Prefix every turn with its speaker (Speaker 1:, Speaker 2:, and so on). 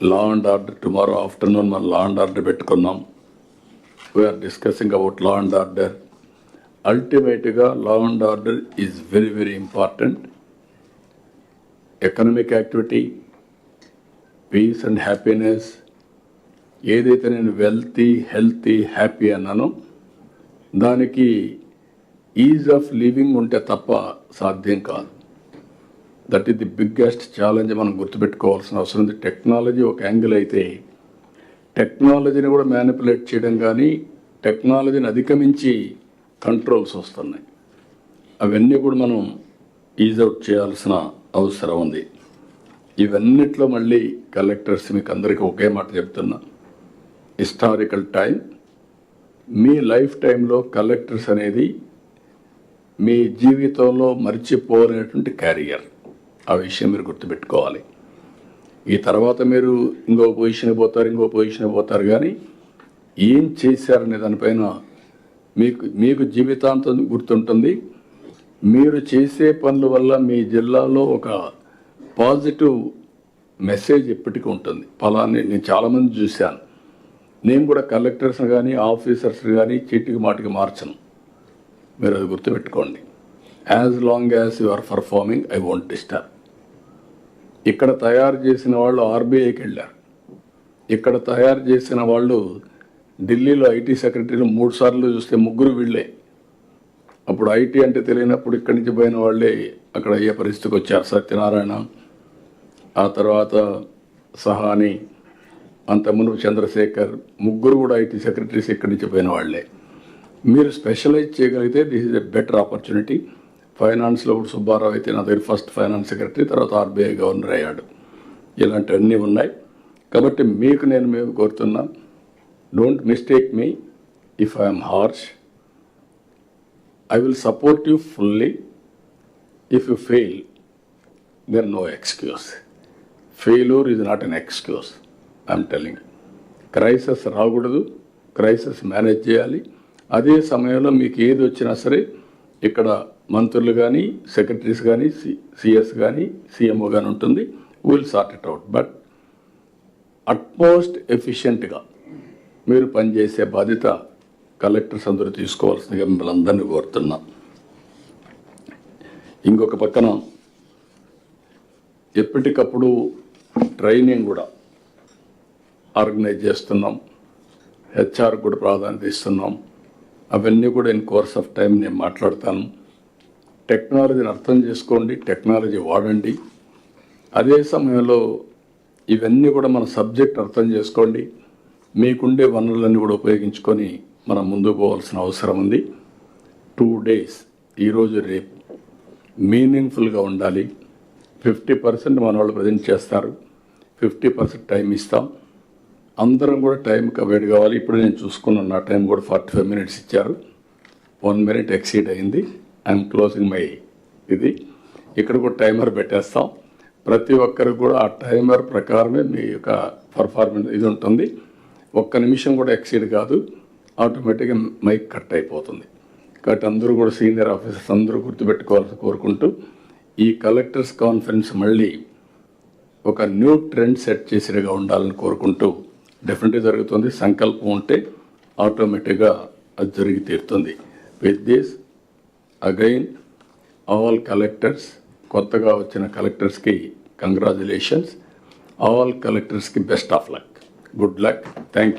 Speaker 1: Law and order tomorrow afternoon మనం law and order పెట్టుకున్నాం we are discussing about law and order అల్టిమేట్గా law and order is very very important economic activity peace and happiness ఏదైతే నేను wealthy healthy happy అన్నానో దానికి is of living ఉంటే తప్ప సాధ్యం కాదు. That is the biggest challenge మనం గుర్తుపెట్టుకోవాల్సిన అవసరం ఉంది. టెక్నాలజీ ఒక యాంగిల్ అయితే టెక్నాలజీని కూడా మ్యానిపులేట్ చేయడం కానీ టెక్నాలజీని అధిగమించి కంట్రోల్స్ వస్తున్నాయి. అవన్నీ కూడా మనం ఈజ్ అవుట్ చేయాల్సిన అవసరం ఉంది. ఇవన్నిట్లో మళ్ళీ కలెక్టర్స్ మీకు అందరికీ ఒకే మాట చెప్తున్నా. హిస్టారికల్ టైం మీ లైఫ్ టైంలో కలెక్టర్స్ అనేది మీ జీవితంలో మర్చిపోలేనటువంటి క్యారియర్ ఆ విషయం మీరు గుర్తుపెట్టుకోవాలి. ఈ తర్వాత మీరు ఇంకో పొజిషన్ పోతారు ఇంకో పొజిషన్ పోతారు కానీ ఏం చేశారనే దానిపైన మీకు మీకు జీవితాంతం గుర్తుంటుంది. మీరు చేసే పనుల వల్ల మీ జిల్లాలో ఒక పాజిటివ్ మెసేజ్ ఎప్పటికీ ఉంటుంది. ఫలాన్ని నేను చాలామంది చూశాను. నేను కూడా కలెక్టర్స్ కానీ ఆఫీసర్స్ కానీ చీటికి మాటికి మార్చను. మీరు అది గుర్తుపెట్టుకోండి. As long as you are performing I won't disturb ఇక్కడ తయారు చేసిన వాళ్ళు ఆర్బీఐకి వెళ్ళారు. ఇక్కడ తయారు చేసిన వాళ్ళు ఢిల్లీలో ఐటీ సెక్రటరీలు మూడు సార్లు చూస్తే ముగ్గురు వీళ్ళే. అప్పుడు ఐటీ అంటే తెలియనప్పుడు ఇక్కడి నుంచి పోయిన వాళ్ళే అక్కడ అయ్యే పరిస్థితికి వచ్చారు. సత్యనారాయణ ఆ తర్వాత సహాని అంత చంద్రశేఖర్ ముగ్గురు కూడా ఐటీ సెక్రటరీస్ ఇక్కడి నుంచి పోయిన వాళ్ళే. మీరు స్పెషలైజ్ చేయగలిగితే this is a better opportunity. ఫైనాన్స్లో కూడా సుబ్బారావు అయితే నా దగ్గర ఫస్ట్ ఫైనాన్స్ సెక్రటరీ తర్వాత ఆర్బీఐ గవర్నర్ అయ్యాడు. ఇలాంటివన్నీ ఉన్నాయి. కాబట్టి మీకు నేను మేము కోరుతున్నా don't mistake me if I'm harsh I will support you fully if you fail there no excuse failure is not an excuse I'm telling crisis రాకూడదు క్రైసిస్ మేనేజ్ చేయాలి. అదే సమయంలో మీకు ఏది వచ్చినా సరే ఇక్కడ మంత్రులు కానీ సెక్రటరీస్ కానీ సి సిఎస్ కానీ సీఎంఓ కానీ ఉంటుంది. Will sort it out but utmost ఎఫిషియెంట్గా మీరు పనిచేసే బాధ్యత కలెక్టర్స్ అందరూ తీసుకోవాల్సిందిగా మిమ్మల్ని అందరినీ కోరుతున్నా. ఇంకొక పక్కన ఎప్పటికప్పుడు ట్రైనింగ్ కూడా ఆర్గనైజ్ చేస్తున్నాం. హెచ్ఆర్ కూడా ప్రాధాన్యత ఇస్తున్నాం. అవన్నీ కూడా ఇన్ కోర్స్ ఆఫ్ టైం నేను మాట్లాడతాను. టెక్నాలజీని అర్థం చేసుకోండి టెక్నాలజీ వాడండి. అదే సమయంలో ఇవన్నీ కూడా మన సబ్జెక్ట్ అర్థం చేసుకోండి. మీకుండే వనరులన్నీ కూడా ఉపయోగించుకొని మనం ముందుకు పోవాల్సిన అవసరం ఉంది. టూ డేస్ ఈరోజు రేపు. మీనింగ్ఫుల్గా ఉండాలి. ఫిఫ్టీ పర్సెంట్ మన వాళ్ళు ప్రజెంట్ చేస్తారు. ఫిఫ్టీ పర్సెంట్ టైం ఇస్తాం. అందరం కూడా టైంకి అవాయిడ్ కావాలి. ఇప్పుడు నేను చూసుకున్నాను. నా టైం కూడా ఫార్టీ ఫైవ్ మినిట్స్ ఇచ్చారు. వన్ మినిట్ ఎక్సీడ్ అయింది. ఐఎమ్ క్లోజింగ్ మై ఇది. ఇక్కడ కూడా టైమర్ పెట్టేస్తాం. ప్రతి ఒక్కరికి కూడా ఆ టైమర్ ప్రకారమే మీ యొక్క పర్ఫార్మెన్స్ ఇది ఉంటుంది. ఒక్క నిమిషం కూడా ఎక్సీడ్ కాదు. ఆటోమేటిక్గా మైక్ కట్ అయిపోతుంది. కాబట్టి అందరూ కూడా సీనియర్ ఆఫీసర్స్ అందరూ గుర్తుపెట్టుకోవాలని కోరుకుంటూ ఈ కలెక్టర్స్ కాన్ఫరెన్స్ మళ్ళీ ఒక న్యూ ట్రెండ్ సెట్ చేసేగా ఉండాలని కోరుకుంటూ డెఫినెట్గా జరుగుతుంది. సంకల్పం ఉంటే ఆటోమేటిక్గా అది జరిగి తీరుతుంది. With this again all collectors కొత్తగా వచ్చిన కలెక్టర్స్కి congratulations all కలెక్టర్స్కి best of luck good luck thank you